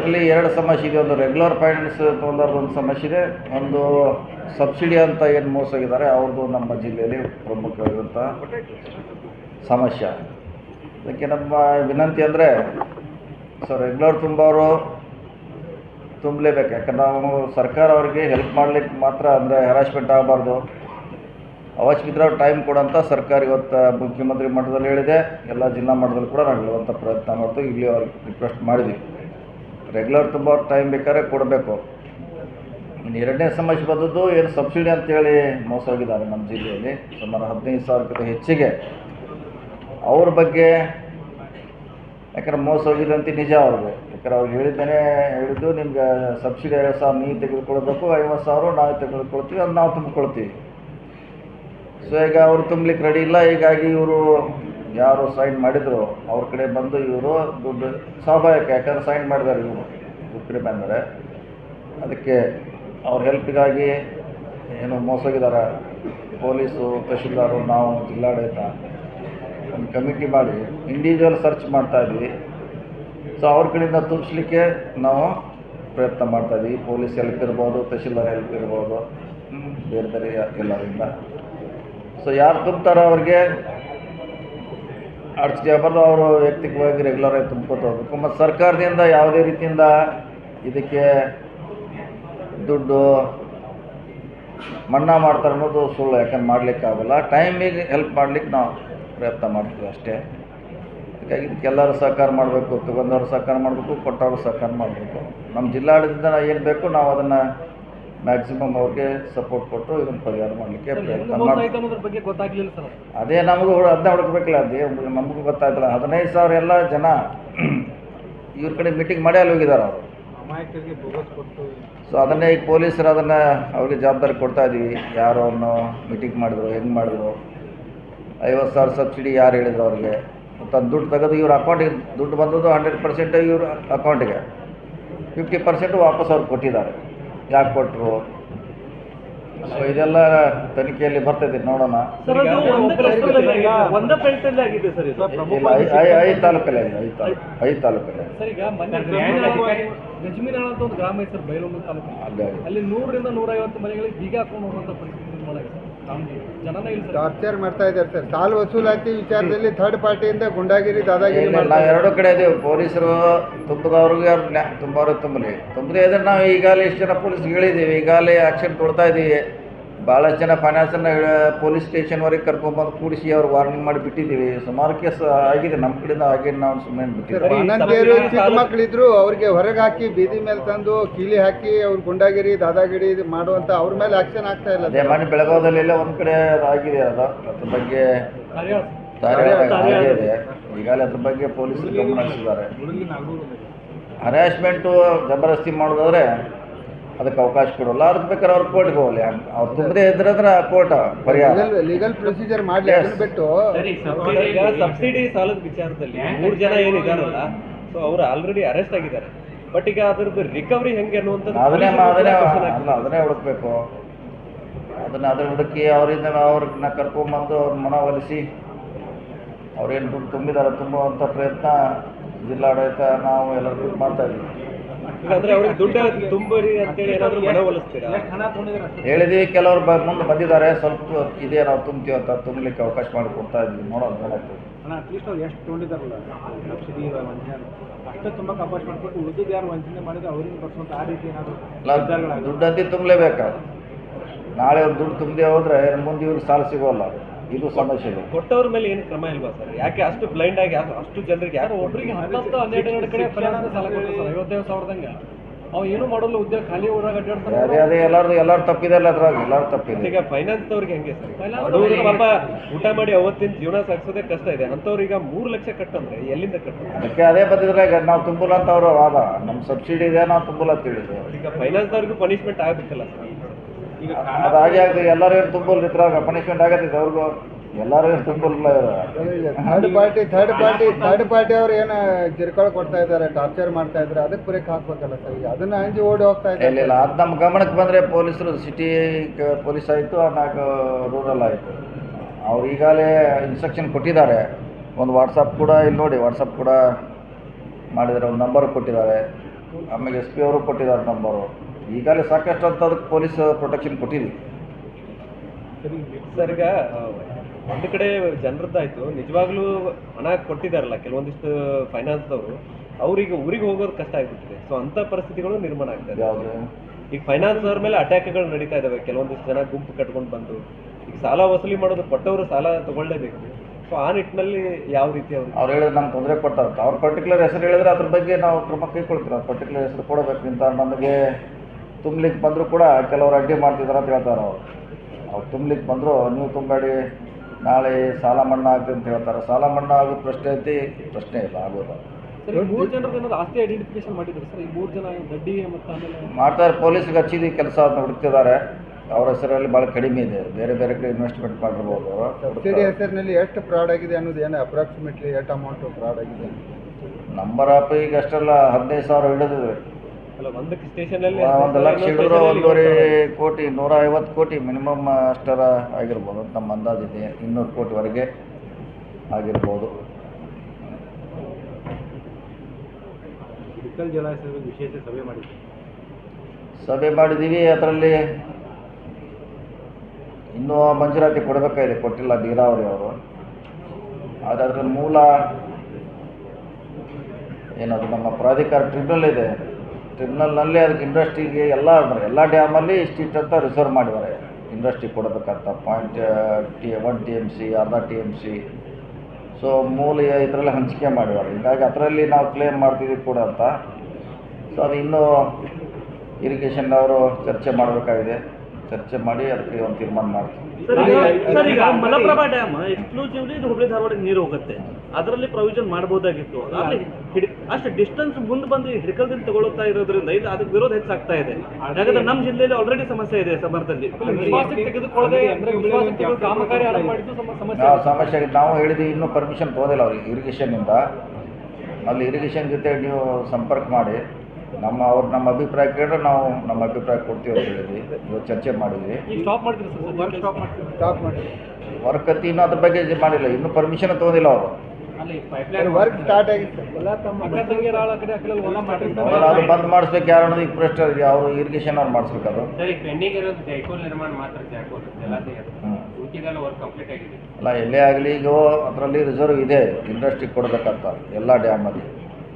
ಇದರಲ್ಲಿ ಎರಡು ಸಮಸ್ಯೆ ಇದೆ. ಒಂದು ರೆಗ್ಯುಲರ್ ಫೈನಾನ್ಸ್ ತೊಗೊಂಡವ್ರದ್ದು ಒಂದು ಸಮಸ್ಯೆ ಇದೆ. ಒಂದು ಸಬ್ಸಿಡಿ ಅಂತ ಏನು ಮೋಸಗಿದ್ದಾರೆ ಅವ್ರದ್ದು ನಮ್ಮ ಜಿಲ್ಲೆಯಲ್ಲಿ ಪ್ರಮುಖವಾಗಿರುವಂಥ ಸಮಸ್ಯೆ. ಅದಕ್ಕೆ ನಮ್ಮ ವಿನಂತಿ ಅಂದರೆ ಸೊ ರೆಗ್ಯುಲರ್ ತುಂಬೋರು ತುಂಬಲೇಬೇಕು. ಯಾಕಂದ್ರೆ ನಾವು ಸರ್ಕಾರ ಅವರಿಗೆ ಹೆಲ್ಪ್ ಮಾಡ್ಲಿಕ್ಕೆ ಮಾತ್ರ ಅಂದರೆ ಹೆರಾಸ್ಮೆಂಟ್ ಆಗಬಾರ್ದು. ಅವಶ್ಯಕತೆ ಟೈಮ್ ಕೊಡೋಂಥ ಸರ್ಕಾರ ಇವತ್ತು ಮುಖ್ಯಮಂತ್ರಿ ಮಟ್ಟದಲ್ಲಿ ಹೇಳಿದೆ. ಎಲ್ಲ ಜಿಲ್ಲಾ ಮಟ್ಟದಲ್ಲಿ ಕೂಡ ನಾವು ಹೇಳುವಂಥ ಪ್ರಯತ್ನ ಮಾಡ್ತೀವಿ. ಇಲ್ಲಿ ಅವ್ರಿಗೆ ರಿಕ್ವೆಸ್ಟ್ ಮಾಡಿದ್ವಿ. ರೆಗ್ಯುಲರ್ ತುಂಬ ಟೈಮ್ ಬೇಕಾದ್ರೆ ಕೊಡಬೇಕು. ಎರಡನೇ ಸಮಸ್ಯೆ ಬಂದದ್ದು ಏನು ಸಬ್ಸಿಡಿ ಅಂತೇಳಿ ಮೋಸ ಹೋಗಿದ್ದಾರೆ ನಮ್ಮ ಜಿಲ್ಲೆಯಲ್ಲಿ. ಸುಮಾರು ಹದಿನೈದು ಸಾವಿರಕ್ಕಿಂತ ಹೆಚ್ಚಿಗೆ. ಅವ್ರ ಬಗ್ಗೆ ಯಾಕಂದ್ರೆ ಮೋಸ ಹೋಗಿದೆ ಅಂತ ನಿಜ ಅವ್ರಿಗೆ ಯಾಕಂದ್ರೆ ಅವ್ರು ಹೇಳಿದ್ದೇನೆ ಹೇಳಿದ್ದು ನಿಮ್ಗೆ ಸಬ್ಸಿಡಿ ಐವತ್ತು ಸಾವಿರ ನೀವು ತೆಗೆದುಕೊಳ್ಬೇಕು, ಐವತ್ತು ಸಾವಿರ ನಾವು ತೆಗೆದುಕೊಳ್ತೀವಿ ಅದು ನಾವು ತುಂಬಿಕೊಳ್ತೀವಿ. ಸೊ ಈಗ ಅವರು ತುಂಬಲಿಕ್ಕೆ ರೆಡಿ ಇಲ್ಲ. ಹೀಗಾಗಿ ಇವರು ಯಾರು ಸೈನ್ ಮಾಡಿದ್ರು, ಅವ್ರ ಕಡೆ ಬಂದು ಇವರು ದುಡ್ಡು ಸ್ವಾಭಾವಿಕ ಯಾಕಂದ್ರೆ ಸೈನ್ ಮಾಡಿದ್ದಾರೆ ಇವರು ಇವ್ರ ಕಡೆ ಬಂದರೆ. ಅದಕ್ಕೆ ಅವ್ರ ಹೆಲ್ಪಿಗಾಗಿ ಏನು ಮೋಸಗಿದ್ದಾರೆ ಪೊಲೀಸು, ತಹಶೀಲ್ದಾರು, ನಾವು, ಜಿಲ್ಲಾಡಳಿತ. ಒಂದು ಕಮಿಟಿ ಮಾಡಿ ಇಂಡಿವಿಜುವಲ್ ಸರ್ಚ್ ಮಾಡ್ತಾ ಇದ್ವಿ. ಸೊ ಅವ್ರ ಕಡೆಯಿಂದ ತುಂಬಿಸ್ಲಿಕ್ಕೆ ನಾವು ಪ್ರಯತ್ನ ಮಾಡ್ತಾ ಇದ್ವಿ. ಪೊಲೀಸ್ ಹೆಲ್ಪ್ ಇರ್ಬೋದು, ತಹಶೀಲ್ದಾರ್ ಹೆಲ್ಪ್ ಇರ್ಬೋದು. ಬೇರೆ ಬೇರೆ ಎಲ್ಲರಿಂದ. ಸೊ ಯಾರು ತುಂಬ್ತಾರೋ ಅವ್ರಿಗೆ ಅಡ್ಸ್ಗೆ ಜಾಬರ್ದು ಅವರು ವೈಯಕ್ತಿಕವಾಗಿ ರೆಗ್ಯುಲರ್ ಆಗಿ ತುಂಬ್ಕೊತ ಹೋಗ್ಬೇಕು. ಮತ್ತು ಸರ್ಕಾರದಿಂದ ಯಾವುದೇ ರೀತಿಯಿಂದ ಇದಕ್ಕೆ ದುಡ್ಡು ಮನ್ನಾ ಮಾಡ್ತಾರೆ ಅನ್ನೋದು ಸುಳ್ಳು, ಯಾಕಂದ್ರೆ ಮಾಡ್ಲಿಕ್ಕೆ ಆಗೋಲ್ಲ. ಟೈಮಿಗೆ ಹೆಲ್ಪ್ ಮಾಡ್ಲಿಕ್ಕೆ ನಾವು ಪ್ರಯತ್ನ ಮಾಡ್ತೀವಿ ಅಷ್ಟೇ. ಹಾಗಾಗಿ ಇದಕ್ಕೆಲ್ಲರೂ ಸಹಕಾರ ಮಾಡಬೇಕು ತಗೊಂಡವರು ಸಹಕಾರ ಮಾಡಬೇಕು, ಕೊಟ್ಟವರು ಸಹಕಾರ ಮಾಡಬೇಕು. ನಮ್ಮ ಜಿಲ್ಲಾಡಳಿತದಿಂದ ಏನು ಬೇಕು ನಾವು ಅದನ್ನು ಮ್ಯಾಕ್ಸಿಮಮ್ ಅವ್ರಿಗೆ ಸಪೋರ್ಟ್ ಕೊಟ್ಟು ಇದನ್ನು ಪರಿಹಾರ ಮಾಡಲಿಕ್ಕೆ ಪ್ರಯತ್ನ ಅದೇ ನಮಗೂ ಅದನ್ನ ಹುಡುಕ್ಬೇಕಲ್ಲ ಅದೇ ನಮಗೂ ಗೊತ್ತಾಯ್ತಲ್ಲ ಹದಿನೈದು ಸಾವಿರ ಎಲ್ಲ ಜನ ಇವ್ರ ಕಡೆ ಮೀಟಿಂಗ್ ಮಾಡಿ ಅಲ್ಲಿ ಹೋಗಿದ್ದಾರೆ ಅವರು. ಸೊ ಅದನ್ನೇ ಈಗ ಪೊಲೀಸರು ಅದನ್ನು ಅವ್ರಿಗೆ ಜವಾಬ್ದಾರಿ ಕೊಡ್ತಾ ಇದ್ದೀವಿ ಯಾರು ಅವ್ರನ್ನು ಮೀಟಿಂಗ್ ಮಾಡಿದ್ರು ಹೆಂಗೆ ಮಾಡಿದ್ರು? ಐವತ್ತು ಸಾವಿರ ಸಬ್ಸಿಡಿ ಯಾರು ಹೇಳಿದ್ರು ಅವ್ರಿಗೆ? ಮತ್ತು ಅದು ದುಡ್ಡು ತೆಗೆದು ಇವ್ರ ಅಕೌಂಟಿಗೆ ದುಡ್ಡು ಬಂದದ್ದು ಹಂಡ್ರೆಡ್ ಪರ್ಸೆಂಟ್ ಇವ್ರ ಅಕೌಂಟಿಗೆ ಫಿಫ್ಟಿ ಪರ್ಸೆಂಟ್ ವಾಪಸ್ ಅವ್ರು ಕೊಟ್ಟಿದ್ದಾರೆ. ಯಾಕೆ ಕೊಟ್ಟರು ಸೊ ಇದೆಲ್ಲ ತನಿಖೆಯಲ್ಲಿ ಬರ್ತದೆ ನೋಡೋಣ. ಸರ್ ಅದು ಒಂದೇ ಒಂದೇ ಬೆಲ್ಟಲ್ಲಿ ಆಗಿದೆ ಸರ್ ಇದು. ಇಲ್ಲ ಐ- ಐ- ಐದು ತಾಲೂಕಲ್ಲಿ ಐದು ತಾಲೂಕು ಐದು ತಾಲೂಕಲ್ಲಿ ಸರ್ ಈಗ ಮೊನ್ನೆ ಗಜಮೀನಾಳ ಅಂತ ಒಂದು ಗ್ರಾಮ ಹೆಸರು ಸರ್ ಬೈಲೊಂದು ತಾಲೂಕು. ಹಾಗಾಗಿ. ಅಲ್ಲಿ ನೂರರಿಂದ ನೂರೈವತ್ತು ಮನೆಗಳಿಗೆ ಬೀಗ ಹಾಕೊಂಡು ಹೋಗುವಂಥ ಪರಿಸ್ಥಿತಿ ಟಾರ್ಚರ್ ಮಾಡ್ತಾ ಇದ್ದಾರೆ ಸರ್. ಸಾಲ ವಸೂಲಾತಿ ವಿಚಾರದಲ್ಲಿ ಥರ್ಡ್ ಪಾರ್ಟಿಯಿಂದ ಗುಂಡಾಗಿರಿ ದಾದಾಗಿರಿ ನಾವು ಎರಡು ಕಡೆ ಇದ್ದೀವಿ ಪೊಲೀಸರು ತುಂಬದವ್ರಿಗೆ ಅವ್ರು ನ್ಯಾ ತುಂಬವ್ರಿಗೆ ತುಂಬಲಿ. ತುಂಬದೇ ಇದ್ರೆ ನಾವು ಈಗಾಗಲೇ ಇಷ್ಟು ಜನ ಪೊಲೀಸ್ಗೆ ಹೇಳಿದ್ದೀವಿ ಈಗಾಗಲೇ ಆ್ಯಕ್ಷನ್ ಕೊಡ್ತಾ ಇದ್ದೀವಿ ಭಾಳಷ್ಟು ಜನ ಫೈನಾನ್ಸನ್ನು ಪೊಲೀಸ್ ಸ್ಟೇಷನ್ವರೆಗೆ ಕರ್ಕೊಂಬಂದು ಕೂಡಿಸಿ ಅವ್ರು ವಾರ್ನಿಂಗ್ ಮಾಡಿ ಬಿಟ್ಟಿದ್ದೀವಿ. ಸುಮಾರು ಕೇಸ್ ಆಗಿದೆ. ನಮ್ಮ ಕಡೆಯಿಂದ ಆಗಿ ನಾವು ಸುಮ್ಮನೆ ಬಿಟ್ಟಿದ್ದೀವಿ ಚಿಕ್ಕ ಮಕ್ಕಳಿದ್ರು ಅವ್ರಿಗೆ ಹೊರಗೆ ಹಾಕಿ ಬೀದಿ ಮೇಲೆ ತಂದು ಕೀಲಿ ಹಾಕಿ ಅವ್ರು ಗುಂಡಾಗಿರಿ ದಾದಾಗಿರಿ ಇದು ಮಾಡುವಂತ ಅವ್ರ ಮೇಲೆ ಆಕ್ಷನ್ ಆಗ್ತಾ ಇಲ್ಲ. ಅದೇ ಮನೆ ಬೆಳಗಾವದಲ್ಲೆಲ್ಲ ಒಂದು ಕಡೆ ಆಗಿದೆ ಅದು. ಅದ್ರ ಬಗ್ಗೆ ಆಗಿದೆ. ಈಗಾಗಲೇ ಅದ್ರ ಬಗ್ಗೆ ಪೊಲೀಸರು ಗಮನ ಹರಿಸಿದ್ದಾರೆ. ಹರಾಸ್ಮೆಂಟು ಜಬರ್ದಸ್ತಿ ಮಾಡೋದಾದ್ರೆ ಅದಕ್ಕೆ ಅವಕಾಶ ಕೊಡೋಲ್ಲ. ಅದಕ್ಕೆ ಬೇಕಾದ್ರೆ ಅವ್ರು ಕೋರ್ಟ್ ಹೋಗಲಿ. ಅವ್ರು ತುಂಬದೇ ಇದ್ರಂದ್ರೆ ಕೋರ್ಟ್ ಪರಿಹಾರ. ಲೀಗಲ್ ಲೀಗಲ್ ಪ್ರೊಸೀಜರ್ ಮಾಡಲಿ ಅದನ್ನ ಬಿಟ್ಟು. ಸಬ್ಸಿಡಿ ಸಾಲದ ವಿಚಾರದಲ್ಲಿ ಮೂರು ಜನ ಏನಿದಾರಲ್ಲ ಸೊ ಅವರು ಆಲ್ರೆಡಿ ಅರೆಸ್ಟ್ ಆಗಿದ್ದಾರೆ. ಬಟ್ ಈಗ ಅದ್ರದ್ದು ರಿಕವರಿ ಹೆಂಗೆ ಅನ್ನುವಂಥದ್ದು ಅದನ್ನೇ ಅದನ್ನೇ ಅಲ್ಲ ಅದನ್ನೇ ಹುಡುಕ್ಬೇಕು. ಅದನ್ನ ಅದ್ರ ಹುಡುಕಿ ಅವರಿಂದ ಅವ್ರನ್ನ ಕರ್ಕೊಂಬಂದು ಅವ್ರ ಮನವೊಲಿಸಿ ಅವ್ರೇನು ದುಡ್ಡು ತುಂಬಿದಾರೆ ತುಂಬುವಂಥ ಪ್ರಯತ್ನ ಜಿಲ್ಲಾಡಳಿತ ನಾವು ಎಲ್ಲರೂ ಮಾಡ್ತಾ ಇದ್ದೀವಿ. ಹೇಳಿದೀವಿ ಕೆಲವರು ಬ ಮುಂದೆ ಬಂದಿದ್ದಾರೆ ಸ್ವಲ್ಪ ಇದೇ ನಾವು ತುಂಬ್ತೀವಿ ಅಂತ ತುಂಬಲಿಕ್ಕೆ ಅವಕಾಶ ಮಾಡಿ ಕೊಡ್ತಾ ಇದ್ವಿ ನೋಡೋದು ಅಟ್ಲೀಸ್ಟ್ ಎಷ್ಟು ತೊಗೊಂಡಿದ್ದಾರಲ್ಲ? ಸಬ್ಸಿಡಿ ವಂಚನೆ ಅಷ್ಟೇ ತುಂಬ ಕಪಾಸ್ ಮಾಡ್ಕೊಂಡು ಉಳಿದಿದ್ದು ಯಾರು ವಂಚನೆ ಮಾಡಿದ್ರೆ ಅವ್ರಿಗೆ ಬರ್ಸುವಂಥ ಆ ರೀತಿ ಏನಾದರೂ ಇಲ್ಲ ದುಡ್ಡು ಅಂತಿ ತುಂಬಲೇಬೇಕು? ನಾಳೆ ಅವ್ರು ದುಡ್ಡು ತುಂಬದೇ ಹೋದ್ರೆ ಮುಂದೆ ಇವ್ರಿಗೆ ಸಾಲ ಸಿಗೋಲ್ಲ. ಇದು ಸಮಸ್ಯೆ ಇದೆ ಕೊಟ್ಟವ್ರ ಮೇಲೆ ಏನು ಕ್ರಮ ಇಲ್ವಾ ಸರ್? ಯಾಕೆ ಅಷ್ಟು ಬ್ಲೈಂಡ್ ಆಗಿ ಅಷ್ಟು ಜನರಿಗೆ ಯಾರು ಒಬ್ಬರಿಗೆ ಹನ್ನೊಂದು ಹನ್ನೆರಡು ಎರಡು ಕಡೆ ಫೈನಾನ್ಸ್ ಸಾಲ ಕೊಡ್ತಾರೆ ಐವತ್ತೈದು ಸಾವಿರದಂಗೆ. ಅವ್ ಏನು ಮಾಡೋಲ್ಲ ಉದ್ಯೋಗ ಖಾಲಿ ಊರಾಗ ಅಡ್ಡಾಡ್ತಾರೆ ಅದೇ ಅದೇ ಎಲ್ಲರದು ಎಲ್ಲಾರು ತಪ್ಪಿದೆ ಅಲ್ಲ ಅದ್ರಾಗ ಎಲ್ಲಾರು ತಪ್ಪಿದೆ. ಈಗ ಫೈನಾನ್ಸ್ ಅವ್ರಿಗೆ ಹೆಂಗೆ ಸರ್? ಬಡವ್ರಿಗೆ ಪಾಪ ಊಟ ಮಾಡಿ ಅವತ್ತಿನ ಜೀವನ ಸಾಗಿಸೋದೇ ಕಷ್ಟ ಇದೆ. ಅಂಥವ್ರಿಗೆ ಮೂರು ಲಕ್ಷ ಕಟ್ಟಂದ್ರೆ ಎಲ್ಲಿಂದ ಕಟ್ಟಂದ್ರೆ ಅದಕ್ಕೆ ಅದೇ ಬಂದಿದ್ರೆ ಈಗ ನಾವು ತುಂಬಲ ಅಂತ ಅವರು ವಾದ. ನಮ್ಮ ಸಬ್ಸಿಡಿ ಇದೆ ನಾವು ತುಂಬಲಂತ ಅಂತ ಹೇಳಿದ್ರು. ಈಗ ಫೈನಾನ್ಸ್ ಅವ್ರಿಗೂ ಪನಿಷ್ಮೆಂಟ್ ಆಗ್ಬೇಕಲ್ಲ ಸರ್? ಅದು ಹಾಗೆ ಆಗ್ತದೆ. ಎಲ್ಲರೂ ಏನು ತುಂಬಲ್ಲ ಇದ್ರಾಗ ಪನಿಷ್ಮೆಂಟ್ ಆಗತ್ತೆ ಅವ್ರಿಗೂ. ಎಲ್ಲರೂ ಏನು ತುಂಬಲ್ಲ third party third party third party ಅವ್ರು ಏನು ಕಿರುಕುಳ ಕೊಡ್ತಾ ಇದ್ದಾರೆ ಟಾರ್ಚರ್ ಮಾಡ್ತಾ ಇದ್ದಾರೆ ಅದಕ್ಕೆ ಬ್ರೇಕ್ ಹಾಕ್ಬೇಕಲ್ಲ ಸರ್ ಈಗ? ಅದನ್ನ ಅಂಜಿ ಓಡಿ ಹೋಗ್ತಾ ಇಲ್ಲ ಇದ್ದಾರೆ. ಇಲ್ಲ ಅದು ನಮ್ಮ ಗಮನಕ್ಕೆ ಬಂದರೆ ಪೊಲೀಸರು ಸಿಟಿ ಪೊಲೀಸ್ ಆಯಿತು ನಾಲ್ಕು ರೂರಲ್ ಆಯಿತು. ಅವ್ರು ಈಗಾಗಲೇ ಇನ್ಸ್ಟ್ರಕ್ಷನ್ ಕೊಟ್ಟಿದ್ದಾರೆ. ಒಂದು ವಾಟ್ಸಪ್ ಕೂಡ ಇಲ್ಲಿ ನೋಡಿ ವಾಟ್ಸಪ್ ಕೂಡ ಮಾಡಿದ್ದಾರೆ. ಒಂದು ನಂಬರ್ ಕೊಟ್ಟಿದ್ದಾರೆ. ಆಮೇಲೆ ಎಸ್ ಪಿ ಅವರು ಕೊಟ್ಟಿದ್ದಾರೆ ನಂಬರು ಈಗಾಗಲೇ ಸಾಕಷ್ಟು ಅಂತ ಅದಕ್ಕೆ ಪೊಲೀಸ್ ಪ್ರೊಟೆಕ್ಷನ್ ಕೊಟ್ಟಿದ್ವಿ ಸರ್ ಈಗ ಒಂದು ಕಡೆ ಜನರದ್ದಾಯ್ತು. ನಿಜವಾಗ್ಲೂ ಹಣ ಕೊಟ್ಟಿದ್ದಾರಲ್ಲ ಕೆಲವೊಂದಿಷ್ಟು ಫೈನಾನ್ಸ್ದವರು ಅವ್ರಿಗೆ ಊರಿಗೆ ಹೋಗೋದು ಕಷ್ಟ ಆಗ್ಬಿಟ್ಟಿದೆ. ಸೊ ಅಂತ ಪರಿಸ್ಥಿತಿಗಳು ನಿರ್ಮಾಣ ಆಗ್ತದೆ ಈಗ ಫೈನಾನ್ಸ್ ಅವ್ರ ಮೇಲೆ ಅಟ್ಯಾಕ್ಗಳು ನಡೀತಾ ಇದಾವೆ. ಕೆಲವೊಂದಿಷ್ಟು ಜನ ಗುಂಪು ಕಟ್ಕೊಂಡು ಬಂದು. ಈಗ ಸಾಲ ವಸೂಲಿ ಮಾಡೋದು ಕೊಟ್ಟವರು ಸಾಲ ತಗೊಳ್ಳೇಬೇಕು. ಸೊ ಆ ನಿಟ್ಟಿನಲ್ಲಿ ಯಾವ ರೀತಿ ಅವರು? ಅವ್ರು ಹೇಳಿದ್ರೆ ನಮ್ಗೆ ತೊಂದರೆ ಕೊಟ್ಟಾರ ಅವ್ರ ಪರ್ಟಿಕ್ಯುಲರ್ ಹೆಸರು ಹೇಳಿದ್ರೆ ಅದ್ರ ಬಗ್ಗೆ ನಾವು ಕ್ರಮ ಕೈಗೊಳ್ತೀವಿ. ಅವ್ರ ಪರ್ಟಿಕ್ಯುಲರ್ ಹೆಸರು ಕೊಡಬೇಕು ಅಂತ ನಮಗೆ ತುಂಬಲಿಕ್ಕೆ ಬಂದರೂ ಕೂಡ ಕೆಲವರು ಅಡ್ಡಿ ಮಾಡ್ತಿದ್ದಾರೆ ಅಂತ ಹೇಳ್ತಾರೆ ಅವರು. ಅವ್ರು ತುಂಬಲಿಕ್ಕೆ ಬಂದರು ನೀವು ತುಂಬಬೇಡಿ ನಾಳೆ ಸಾಲ ಮನ್ನಾ ಆಗ್ತದೆ ಅಂತ ಹೇಳ್ತಾರೆ. ಸಾಲ ಮನ್ನಾ ಆಗೋ ಪ್ರಶ್ನೆ ಐತಿ ಪ್ರಶ್ನೆ ಇಲ್ಲ ಆಗೋದು. ಸರ್ ಮೂರು ಜನರದ್ದು ಆಸ್ತಿ ಐಡೆಂಟಿಫಿಕೇಶನ್ ಮಾಡಿದ್ರು ಸರ್? ಈ ಮೂರು ಜನ ಬಡ್ಡಿ ಮತ್ತು ಆಮೇಲೆ ಮಾಡ್ತಾರೆ ಪೊಲೀಸ್ಗೆ ಹಚ್ಚಿದ ಕೆಲಸ ಹುಡುಕ್ತಿದ್ದಾರೆ. ಅವ್ರ ಹೆಸರಲ್ಲಿ ಭಾಳ ಕಡಿಮೆ ಇದೆ. ಬೇರೆ ಬೇರೆ ಕಡೆ ಇನ್ವೆಸ್ಟ್ಮೆಂಟ್ ಮಾಡಿರ್ಬೋದು. ಸಬ್ಸಿಡಿ ಹೆಸರಿನಲ್ಲಿ ಎಷ್ಟು ಫ್ರಾಡ್ ಆಗಿದೆ ಅನ್ನೋದು ಏನು ಅಪ್ರಾಕ್ಸಿಮೇಟ್ಲಿ ಎಷ್ಟು ಅಮೌಂಟ್ ಫ್ರಾಡ್ ಆಗಿದೆ? ನಂಬರ್ ಆಫ್ ಈಗ ಅಷ್ಟೆಲ್ಲ ಹದಿನೈದು ಸಾವಿರ ಹಿಡಿದಿದೆ. ಒಂದು ಲಕ್ಷ ಹಿಡಿದ್ರು ಒಂದೂವರೆ ಕೋಟಿ ನೂರ ಐವತ್ತು ಕೋಟಿ ಮಿನಿಮಮ್ ಅಷ್ಟರ ಆಗಿರ್ಬೋದು ಅಂತ ನಮ್ಮ ಅಂದಾಜಿದೆ ಇನ್ನೂರು ಕೋಟಿವರೆಗೆ ಆಗಿರ್ಬೋದು. ವಿಶೇಷ ಸಭೆ ಮಾಡಿದ್ರು? ಸಭೆ ಮಾಡಿದ್ದೀವಿ ಅದರಲ್ಲಿ ಇನ್ನೂ ಮಂಜೂರಾತಿ ಕೊಡಬೇಕಾಗಿದೆ ಕೊಟ್ಟಿಲ್ಲ ನೀರಾವರಿ ಅವರು. ಆದರೆ ಅದರ ಮೂಲ ಏನದು ನಮ್ಮ ಪ್ರಾಧಿಕಾರ ಟ್ರಿಬ್ಯುನಲ್ ಇದೆ. ಟ್ರಿಬ್ಯುನಲ್ನಲ್ಲಿ ಅದಕ್ಕೆ ಇಂಡಸ್ಟ್ರಿಗೆ ಎಲ್ಲ ಅಂದ್ರೆ ಎಲ್ಲ ಡ್ಯಾಮಲ್ಲಿ ಇಷ್ಟಿಷ್ಟು ಅಂತ ರಿಸರ್ವ್ ಮಾಡಿದ್ದಾರೆ. ಇಂಡಸ್ಟ್ರಿ ಕೊಡಬೇಕಂತ point T one T M C ಅರ್ಧ ಟಿ ಎಂ ಸಿ ಸೊ ಮೂಲ ಇದರಲ್ಲಿ ಹಂಚಿಕೆ ಮಾಡಿದ್ದಾರೆ. ಹೀಗಾಗಿ ಅದರಲ್ಲಿ ನಾವು ಕ್ಲೇಮ್ ಮಾಡ್ತೀವಿ ಕೂಡ ಅಂತ. ಸೊ ಅದು ಇನ್ನೂ ಇರಿಗೇಷನ್ ಅವರು ಚರ್ಚೆ ಮಾಡಬೇಕಾಗಿದೆ. ಚರ್ಚೆ ಮಾಡಿ ಅದಕ್ಕೆ ಒಂದು ತೀರ್ಮಾನ ಮಾಡ್ತೀವಿ. ಸರ್ ಈಗ ಮಲಪ್ರಭಾ ಡ್ಯಾಮ್ ಎಕ್ಸ್ಕ್ಲೂಸಿವ್ಲಿ ಹುಬ್ಳಿ ಧಾರವಾಡಕ್ಕೆ ನೀರು ಹೋಗುತ್ತೆ. ಅದರಲ್ಲಿ ಪ್ರೊವಿಷನ್ ಮಾಡಬಹುದಾಗಿತ್ತು ಅಷ್ಟು ಡಿಸ್ಟೆನ್ಸ್ ಮುಂದೆ ಬಂದು ಹಿಡ್ಕಲ್ದಿಂದ ತಗೊಳ್ತಾ ಇರೋದ್ರಿಂದ ಇದು ಅದಕ್ಕೆ ವಿರೋಧ ಹೆಚ್ಚಾಗ್ತಾ ಇದೆ. ಯಾಕಂದ್ರೆ ನಮ್ಮ ಜಿಲ್ಲೆಯಲ್ಲಿ ಆಲ್ರೆಡಿ ಸಮಸ್ಯೆ ಇದೆ ಮಾಡಿದ್ದು ಸಮಸ್ಯೆ ನಾವು ಸಮಸ್ಯೆ ನಾವು ಹೇಳಿದ್ವಿ ಇನ್ನೂ ಪರ್ಮಿಷನ್ ತೋದಿಲ್ಲ ಅವ್ರಿಗೆ ಇರಿಗೇಷನ್ನಿಂದ ಅಲ್ಲಿ ಇರಿಗೇಷನ್ ಜೊತೆ ನೀವು ಸಂಪರ್ಕ ಮಾಡಿ. ನಮ್ಮ ಅವ್ರ ನಮ್ಮ ಅಭಿಪ್ರಾಯ ಕೇಳಿದ್ರೆ ನಾವು ನಮ್ಮ ಅಭಿಪ್ರಾಯ ಕೊಡ್ತೀವಿ ಅಂತ ಹೇಳಿದ್ವಿ. ಇವತ್ತು ಚರ್ಚೆ ಮಾಡಿದ್ವಿ. ಈಗ ಸ್ಟಾಪ್ ಮಾಡ್ತೀರಾ ಸರ್ ವರ್ಕ್ ಸ್ಟಾಪ್ ಮಾಡ್ತೀರಾ ಸ್ಟಾಪ್ ಮಾಡಿ ವರ್ಕ್ ಅತಿ ಇನ್ನೂ ಅದ್ರ ಬಗ್ಗೆ ಇದು ಮಾಡಿಲ್ಲ. ಇನ್ನೂ ಪರ್ಮಿಷನ್ ತೊಗೊಂಡಿಲ್ಲ ಅವರು. ವರ್ಕ್ ಸ್ಟಾರ್ಟ್ ಆಗಿತ್ತು. ಅದು ಬಂದ್ ಮಾಡಿಸ್ಬೇಕು ಯಾರು ಅನ್ನೋದು ಈಗ ಪ್ರಶ್ನೆ ಇದೆ ಅವರು ಇರಿಗೇಷನ್ ಅವ್ರು ಮಾಡಿಸ್ಬೇಕು ಅದು. ಸರ್ ಪೆಂಡಿಂಗ್ ಇರೋದು ಜೈಕೋಲ್ ನಿರ್ಮಾಣ ಮಾತ್ರ ಜಾಕೋಲ್ ಜಲಾಶಯ ಹ್ಞೂ ಉಳಿಕೆದೆಲ್ಲ ವರ್ಕ್ ಕಂಪ್ಲೀಟ್ ಆಗಿದೆ. ಅಲ್ಲ ಎಲ್ಲೇ ಆಗಲಿ ಈಗ ಅದರಲ್ಲಿ ರಿಸರ್ವ್ ಇದೆ. ಇಂಡಸ್ಟ್ರಿ ಕೊಡಬೇಕಂತ. ಎಲ್ಲ ಡ್ಯಾಮಲ್ಲಿ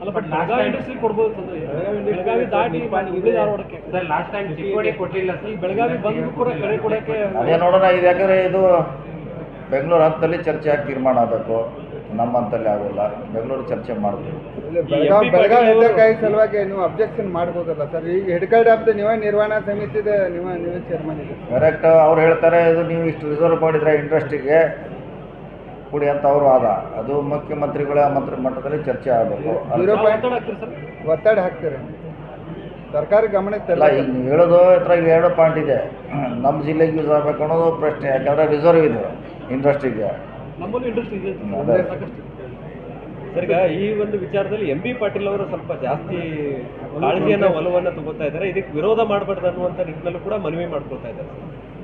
ಅಲ್ಲ ಬಟ್ ಬೆಳಗಾವಿ ಇಂಡಸ್ಟ್ರಿ ಕೊಡ್ಬೋದು ಅಂದ್ರೆ ಬೆಳಗಾವಿ ದಾಟಿ ಹುಬ್ಳಿ ಧಾರವಾಡಕ್ಕೆ. ಸರ್ ಲಾಸ್ಟ್ ಟೈಮ್ ಚಿಕ್ಕೋಡಿ ಕೊಟ್ಟಿಲ್ಲ ಈ ಸರ್ ಬೆಳಗಾವಿ ಬಂದು ಕೂಡ ಕಡೆ ಕೊಡಕ್ಕೆ ಅದೇ ನೋಡೋಣ ಇದು ಯಾಕಂದರೆ ಇದು ಬೆಂಗಳೂರು ಹಂತದಲ್ಲಿ ಚರ್ಚೆ ಆಗಿ ತೀರ್ಮಾನ ಆಗಬೇಕು. ನಮ್ಮ ಹಂತಲ್ಲಿ ಆಗೋಲ್ಲ. ಬೆಂಗಳೂರು ಚರ್ಚೆ ಮಾಡಬೇಕು. ಬೆಳಗಾವಿ ಬೆಳಗಾವಿ ಸಲುವಾಗಿ ನೀವು ಅಬ್ಜೆಕ್ಷನ್ ಮಾಡ್ಬೋದಲ್ಲ ಸರ್. ಈಗ ಹಿಡ್ಕಲ್ ಡ್ಯಾಮ್ದು ನೀವೇ ನಿರ್ವಹಣಾ ಸಮಿತಿದೆ ನೀವೇ ನೀವೇ ಚೇರ್ಮನ್ ಇದೆ. ಕರೆಕ್ಟ್ ಅವ್ರು ಹೇಳ್ತಾರೆ ಇದು ನೀವು ಇಷ್ಟು ರಿಸರ್ವ್ ಮಾಡಿದ್ರೆ ಇಂಡಸ್ಟ್ರಿಗೆ ಕೊಡಿ ಅಂತ ಅವರು ಆದ. ಅದು ಮುಖ್ಯಮಂತ್ರಿಗಳ ಮಂತ್ರಿ ಮಟ್ಟದಲ್ಲಿ ಚರ್ಚೆ ಆಗಬೇಕು. ಒತ್ತಡ ಹಾಕ್ತಾರೆ ಸರ್ಕಾರಿ ಗಮನ ತರಲ್ಲ ಈಗ ನೀವು ಹೇಳೋದು ಹತ್ರ ಇಲ್ಲಿ ಎರಡು ಪಾಯಿಂಟ್ ಇದೆ. ನಮ್ಮ ಜಿಲ್ಲೆಗೆ ಯೂಸ್ ಆಗಬೇಕು ಅನ್ನೋದು ಪ್ರಶ್ನೆ. ಯಾಕಂದ್ರೆ ರಿಸರ್ವ್ ಇದೆ ಇಂಡಸ್ಟ್ರಿಗೆ ನಮ್ಮಲ್ಲಿ ಇಂಡಸ್ಟ್ರಿ ಇದೆ ಅದೇ. ಸರ್ ಈಗ ಈ ಒಂದು ವಿಚಾರದಲ್ಲಿ ಎಂ ಬಿ ಪಾಟೀಲ್ ಅವರು ಸ್ವಲ್ಪ ಜಾಸ್ತಿ ಕಾಳಜಿಯನ್ನ ಒಲವನ್ನ ತಗೋತಾ ಇದ್ದಾರೆ. ಇದಕ್ಕೆ ವಿರೋಧ ಮಾಡಬಾರ್ದು ಅನ್ನುವಂಥ ನಿಟ್ಟಿನಲ್ಲೂ ಕೂಡ ಮನವಿ ಮಾಡ್ಕೊಳ್ತಾ ಇದ್ದಾರೆ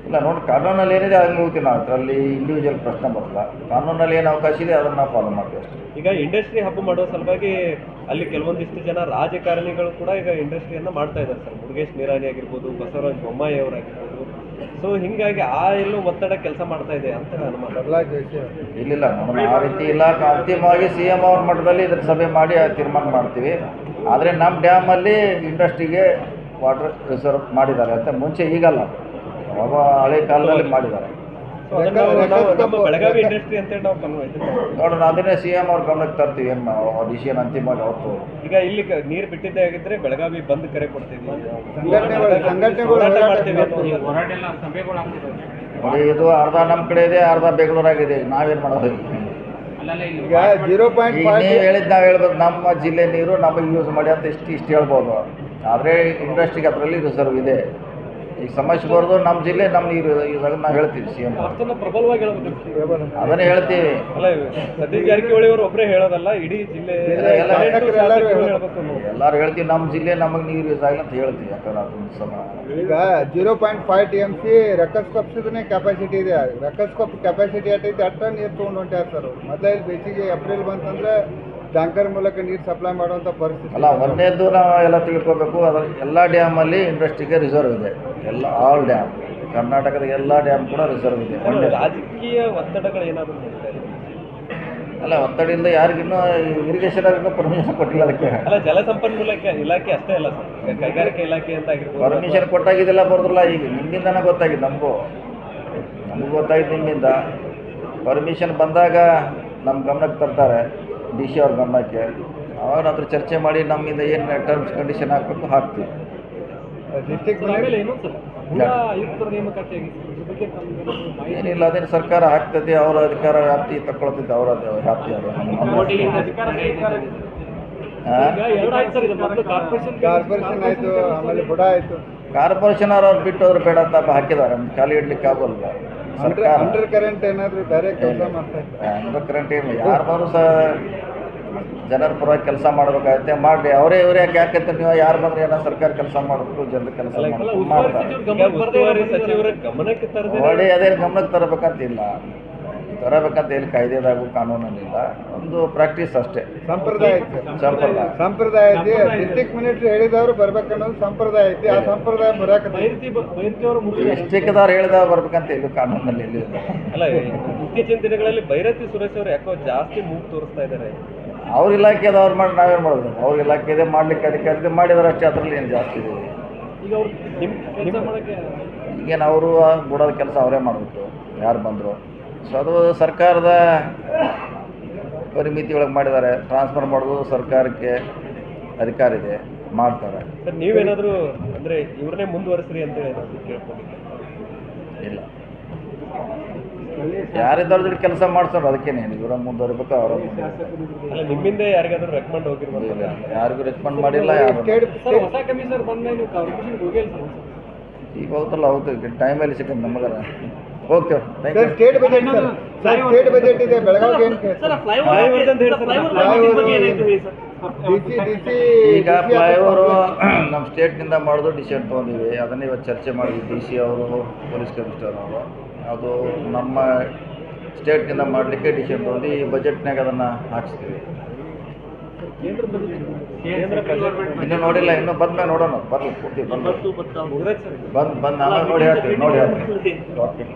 ಇಲ್ಲ ನೋಡಿ ಕಾನೂನಲ್ಲಿ ಏನಿದೆ ಅದನ್ನು ಹೋಗ್ತೀವಿ ನಾವು. ಅದರಲ್ಲಿ ಇಂಡಿವಿಜುವಲ್ ಪ್ರಶ್ನೆ ಬರಲ್ಲ. ಕಾನೂನಲ್ಲಿ ಏನು ಅವಕಾಶ ಇದೆ ಅದನ್ನು ನಾವು ಫಾಲೋ ಮಾಡ್ತೀವಿ ಅಷ್ಟೇ. ಈಗ ಇಂಡಸ್ಟ್ರಿ ಹಬ್ಬ ಮಾಡೋ ಸಲುವಾಗಿ ಅಲ್ಲಿ ಕೆಲವೊಂದಿಷ್ಟು ಜನ ರಾಜಕಾರಣಿಗಳು ಕೂಡ ಈಗ ಇಂಡಸ್ಟ್ರಿಯನ್ನು ಮಾಡ್ತಾ ಇದ್ದಾರೆ ಸರ್. ಮುರುಗೇಶ್ ನಿರಾಣಿ ಆಗಿರ್ಬೋದು ಬಸವರಾಜ್ ಬೊಮ್ಮಾಯಿ ಅವರಾಗಿರ್ಬೋದು. ಸೊ ಹಿಂಗಾಗಿ ಆ ಎಲ್ಲೂ ಒತ್ತಡ ಕೆಲಸ ಮಾಡ್ತಾ ಇದೆ ಅಂತ ನಾನು ಇಲ್ಲಿಲ್ಲ ನಮಗೆ ಆ ರೀತಿ ಇಲ್ಲ. ಅಂತಿಮವಾಗಿ ಸಿ ಎಂ ಅವ್ರ ಮಟ್ಟದಲ್ಲಿ ಇದ್ರ ಸಭೆ ಮಾಡಿ ತೀರ್ಮಾನ ಮಾಡ್ತೀವಿ. ಆದರೆ ನಮ್ಮ ಡ್ಯಾಮಲ್ಲಿ ಇಂಡಸ್ಟ್ರಿಗೆ ವಾಟರ್ ರಿಸರ್ವ್ ಮಾಡಿದ್ದಾರೆ ಅಂತ ಮುಂಚೆ ಈಗಲ್ಲ. ಅವಾಗ ಹಳೆ ಕಾಲದಲ್ಲಿ ಮಾಡಿದ್ದಾರೆ. ನಾವು- ನಾವು ಬೆಳಗಾವಿ ಇಂಡಸ್ಟ್ರಿ ಅಂತೇಳಿ ನಾವು ಕನ್ವ- ಇದನ್ನ ನೋಡೋಣ ಅದನ್ನೇ ಸಿ ಎಂ ಅವ್ರ ಗಮನಕ್ಕೆ ತರ್ತೀವಿ ಏನು ಡಿಸಿಷನ್ ಅಂತಿಮವಾಗಿ ಅವತ್ತು ಈಗ ಇಲ್ಲಿ ನೀರು ಬಿಟ್ಟಿದ್ದೇ ಆಗಿದ್ರೆ ಬೆಳಗಾವಿ ಬಂದ್ ಕರೆ ಕೊಡ್ತೀವಿ. ನೋಡಿ ಇದು ಅರ್ಧ ನಮ್ಮ ಕಡೆ ಇದೆ ಅರ್ಧ ಬೆಂಗಳೂರಾಗಿದೆ ನಾವೇನು ಮಾಡೋದು? ಈಗ ಜೀರೋ ಪಾಯಿಂಟ್ ನೀವು ಹೇಳಿದ್ದು ನಾವು ಹೇಳ್ಬೇಕು ನಮ್ಮ ಜಿಲ್ಲೆ ನೀರು ನಮಗೆ ಯೂಸ್ ಮಾಡಿ ಅಂತ ಇಷ್ಟು ಇಷ್ಟು ಹೇಳ್ಬೋದು. ಆದರೆ ಇಂಡಸ್ಟ್ರಿಗೆ ಅದರಲ್ಲಿ ರಿಸರ್ವ್ ಇದೆ. ಈಗ ಸಮಸ್ಯೆ ಬರೋದು ನಮ್ಮ ಜಿಲ್ಲೆ ನಮ್ಮ ನೀರು ಇದನ್ನು ನಾವು ಹೇಳ್ತೀವಿ ಸಿ ಎಂ ಅಷ್ಟನ್ನ ಪ್ರಬಲವಾಗಿ ಹೇಳ್ಬೇಕು ಅದನ್ನೇ ಹೇಳ್ತೀವಿ. ಅಲ್ಲ ಸತೀಶ್ ಜಾರಕಿಹೊಳಿ ಅವರು ಒಬ್ಬರೇ ಹೇಳೋದಲ್ಲ ಇಡೀ ಜಿಲ್ಲೆ ಎಲ್ಲರೂ ಹೇಳ್ತೀವಿ ನಮ್ಮ ಜಿಲ್ಲೆ ನಮಗೆ ನೀರು ಯೂಸ್ ಆಗಲಿ ಅಂತ ಹೇಳ್ತೀವಿ ಯಾಕಂದ್ರೆ ಅದೊಂದು ಸಮ ಈಗ zero point five T M C ರೆಕಸ್ಕೊಪ್ಸಿದ್ರೆ capacity ಇದೆ. ರೆಕಸ್ಕೊಪ್ ಕೆಪಾಸಿಟಿ ಅಟ್ಟೈತೆ ಅಟ್ಟ ನೀರು ತೊಗೊಂಡು ಹೊಂಟ್ಯಾರ ಸರ್ ಮೊದಲ ಬೇಸಿಗೆ ಏಪ್ರಿಲ್ ಬಂತಂದ್ರೆ ಟ್ಯಾಂಕರ್ ಮೂಲಕ ನೀರು ಸಪ್ಲೈ ಮಾಡುವಂಥ ಪರಿಸ್ಥಿತಿ ಅಲ್ಲ ಒಂದೇದ್ದು ನಾವು ಎಲ್ಲ ತಿಳ್ಕೊಬೇಕು. ಅದರ ಎಲ್ಲ ಡ್ಯಾಮಲ್ಲಿ ಇಂಡಸ್ಟ್ರಿಗೆ ರಿಸರ್ವ್ ಇದೆ. ಎಲ್ಲ ಆಲ್ ಡ್ಯಾಮ್ ಕರ್ನಾಟಕದ ಎಲ್ಲ ಡ್ಯಾಮ್ ಕೂಡ ರಿಸರ್ವ್ ಇದೆ. ರಾಜಕೀಯ ಒತ್ತಡಗಳು ಏನಾದರೂ ಅಲ್ಲ ಒತ್ತಡದಿಂದ ಯಾರಿಗಿನ್ನೂ ಇರಿಗೇಷನ್ ಇನ್ನೂ ಪರ್ಮಿಷನ್ ಕೊಟ್ಟಿಲ್ಲ ಅದಕ್ಕೆ. ಅಲ್ಲ ಜಲಸಂಪನ್ಮೂಲ ಇಲಾಖೆ- ಇಲಾಖೆ ಅಷ್ಟೇ ಅಲ್ಲ ಸರ್. ಕೈಗಾರಿಕಾ ಇಲಾಖೆ ಅಂತ ಆಗಿರ್ಬೋದು ಪರ್ಮಿಷನ್ ಕೊಟ್ಟಾಗಿದ್ದೆಲ್ಲ ಬರೋದಿಲ್ಲ ಈಗ. ನಿಮ್ಮಿಂದನೇ ಗೊತ್ತಾಗಿದೆ ನಮಗೂ. ನಮಗೂ ಗೊತ್ತಾಗಿದ್ದು ನಿಮ್ಮಿಂದ. ಪರ್ಮಿಷನ್ ಬಂದಾಗ ನಮ್ಮ ಗಮನಕ್ಕೆ ತರ್ತಾರೆ. ಡಿ ಸಿ ಅವ್ರ ಗಮನಕ್ಕೆ. ಅವ್ರ ನಾವು ಚರ್ಚೆ ಮಾಡಿ ನಮ್ಮಿಂದ ಏನು ಟರ್ಮ್ಸ್ ಕಂಡೀಷನ್ ಹಾಕಬೇಕು ಹಾಕ್ತೀವಿ. ಏನಿಲ್ಲ ಅದೇನು ಸರ್ಕಾರ ಹಾಕ್ತದೆ ಅವರ ಅಧಿಕಾರ ವ್ಯಾಪ್ತಿ ತಗೊಳ್ತೈತೆ ಅವರ ವ್ಯಾಪ್ತಿ ಅದು ಹಾಂ ಎರಡು ಆಯ್ತು ಸರ್ ಇದು ಕಾರ್ಪೊರೇಷನ್ ಕಾರ್ಪೊರೇಷನ್ ಆಯಿತು ಆಮೇಲೆ ಬುಡ ಆಯಿತು. ಕಾರ್ಪೊರೇಷನ್ ಅವ್ರು ಬಿಟ್ಟು ಅವ್ರು ಬೇಡ ಅಂತ ಹಾಕಿದ್ದಾರೆ ಖಾಲಿ ಇಡ್ಲಿಕ್ಕೆ ಆಗೋಲ್ಲ ಅಂಡರ್ ಅಂಡರ್ ಕರೆಂಟ್ ಏನಾದರೂ ಬೇರೆ ಕೆಲಸ ಮಾಡ್ತಾ ಅಂಡರ್ ಕರೆಂಟ್ ಏನು ಯಾರು ಬಂದರೂ ಸಹ ಜನರ ಪರವಾಗಿ ಕೆಲಸ ಮಾಡಬೇಕಾಗುತ್ತೆ ಮಾಡಲಿ. ಅವರೇ ಇವರೇ ಯಾಕೆ ಯಾಕಂತ ನೀವು ಯಾರು ಬಂದ್ರೆ ಏನೋ ಸರ್ಕಾರ ಕೆಲಸ ಮಾಡಬೇಕು ಜನರ ಕೆಲಸ ಮಾಡಬೇಕು ಮಾಡ್ತಾರೆ ಒಳ್ಳೆಯ ಅದೇ ಸಚಿವರ ಗಮನಕ್ಕೆ ತರಬೇಕಂತ ಇಲ್ಲ ಅದೇನು ಗಮನಕ್ಕೆ ತರಬೇಕಂತಿಲ್ಲ. ತರಬೇಕಂತ ಏನು ಕಾಯ್ದೆದಾಗೂ ಕಾನೂನಲ್ಲಿಲ್ಲ. ಒಂದು ಪ್ರಾಕ್ಟೀಸ್ ಅಷ್ಟೇ. ಸಂಪ್ರದಾಯ ಸಂಪ್ರದಾಯ. ಸಂಪ್ರದಾಯ ಐತಿ. ಡಿಸ್ಟಿಕ್ ಮಿನಿಸ್ಟ್ರಿ ಹೇಳಿದವರು ಬರ್ಬೇಕನ್ನೋದು ಸಂಪ್ರದಾಯ ಐತಿ. ಆ ಸಂಪ್ರದಾಯ ಅವರು ಮುಖ್ಯ ಡಿಸ್ಟಿಕ್ದವ್ರು ಹೇಳಿದವ್ರು ಬರ್ಬೇಕಂತ ಇಲ್ಲಿ ಕಾನೂನಲ್ಲಿ ಎಲ್ಲಿ ಇಲ್ಲ. ಅಲ್ಲ ಇತ್ತೀಚಿನ ದಿನಗಳಲ್ಲಿ ಭೈರತಿ ಸುರೇಶ್ ಅವರು ಯಾಕೋ ಜಾಸ್ತಿ ಮೂಗು ತೋರಿಸ್ತಾ ಇದ್ದಾರೆ ಅವ್ರ ಇಲಾಖೆದವ್ರು ಮಾಡಿ ನಾವೇನು ಮಾಡೋದು? ಅವ್ರ ಇಲಾಖೆದೇ ಮಾಡ್ಲಿಕ್ಕೆ ಅದಕ್ಕೆ ಮಾಡಿದಾರೆ ಅಷ್ಟೇ ಅದರಲ್ಲಿ ಏನು ಜಾಸ್ತಿ ಇದೆ. ಅವ್ರು ಈಗೇನು ಅವರು ಬಿಡೋದು ಕೆಲಸ ಅವರೇ ಮಾಡಬೇಕು ಯಾರು ಬಂದರು? ಸೊ ಅದು ಸರ್ಕಾರದ ಪರಿಮಿತಿ ಒಳಗೆ ಮಾಡಿದ್ದಾರೆ. ಟ್ರಾನ್ಸ್ಫರ್ ಮಾಡೋದು ಸರ್ಕಾರಕ್ಕೆ ಅಧಿಕಾರ ಇದೆ. ಮಾಡ್ತಾರೆ. ಸರ್ ನೀವೇನಾದರೂ ಅಂದರೆ ಇವ್ರನ್ನೇ ಮುಂದುವರಿಸ್ರಿ ಅಂತ ಕೇಳ್ಕೊಂಡಿದ್ದೆ ಇಲ್ಲ. ಯಾರಿದ್ದಾರು ಜೊತೆ ಕೆಲಸ ಮಾಡ್ತಾರೆ ಅದಕ್ಕೇನೇನು ಇವರ ಮುಂದುವರಿಬೇಕು ಅವರ ಅಲ್ಲ ನಿಮ್ಮಿಂದ ಯಾರಿಗಾದ್ರೂ ರೆಕಮೆಂಡ್ ಹೋಗಿರ್ಬೋದು ಯಾರಿಗೂ ರೆಕಮೆಂಡ್ ಮಾಡಿಲ್ಲ ಯಾರು ಸರ್ ಹೊಸ ಕಮಿಷನರ್ ಬಂದ್ಮೇಲೆ ನೀವು ಕಾರ್ಪೊರೇಷನ್ಗೆ ಹೋಗಿಲ್ಲ ಸರ್ ಈಗ ಹೋಗ್ತಲ್ಲ ಹೋಗ್ತೀವಿ ಟೈಮಲ್ಲಿ ಸಿಕ್ಕಂತ ನಮಗಾರ. ಹೋಗ್ತೇವೆ state budget sir sir state budget ಇದೆ ಬೆಳಗಾವಿಗೆ ಏನು ಈಗ ಫ್ಲೈಓವರು ನಮ್ಮ ಸ್ಟೇಟ್ನಿಂದ ಮಾಡೋದು ಡಿಸಿಷನ್ ತೊಗೊಂಡಿವಿ. ಅದನ್ನ ಇವತ್ತು ಚರ್ಚೆ ಮಾಡಿದ್ವಿ. ಡಿ ಸಿ ಅವರು ಪೊಲೀಸ್ ಕಮಿಷನರ್ ಅವರು. ಅದು ನಮ್ಮ ಸ್ಟೇಟ್ನಿಂದ ಮಾಡಲಿಕ್ಕೆ ಡಿಸಿಷನ್ ತೊಗೊಂಡು ಈ ಬಜೆಟ್ನಾಗ ಅದನ್ನು ಹಾಕಿಸ್ತೀವಿ. ಕೇಂದ್ರ ಬಜೆಟ್ ಕೇಂದ್ರ ಬಜೆಟ್ ಇನ್ನೂ ನೋಡಿಲ್ಲ ಇನ್ನು ಬಂದ್ಮೇಲೆ ನೋಡೋಣ. ಬರ್ಲಿ ಪೂರ್ತಿ ಬಂದು. ಬಂದು ಬಂದು ಆಮೇಲೆ ನೋಡಿ ಹೇಳ್ತೀವಿ ನೋಡಿ ಹೇಳ್ತೀವಿ ಓಕೆ